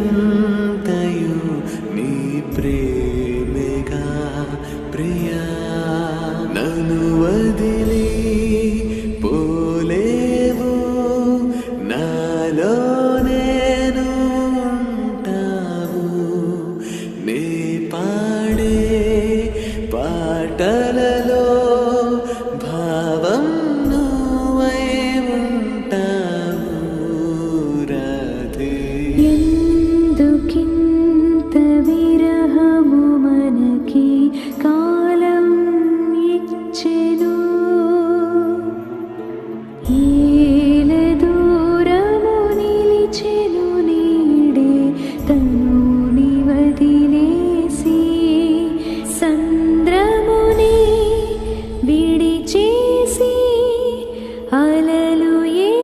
നാദിയന്നതിയന്തയു നീ പ്രേമിക പ്രിയ നനുവതിലി പോലേവു നാലോ നേനു ഉണ്ടാവു നീ പാടേ പാട്ടലലോ కాలం ఇచ్చెను ఏల దూరము నిలిచెను నీడే తన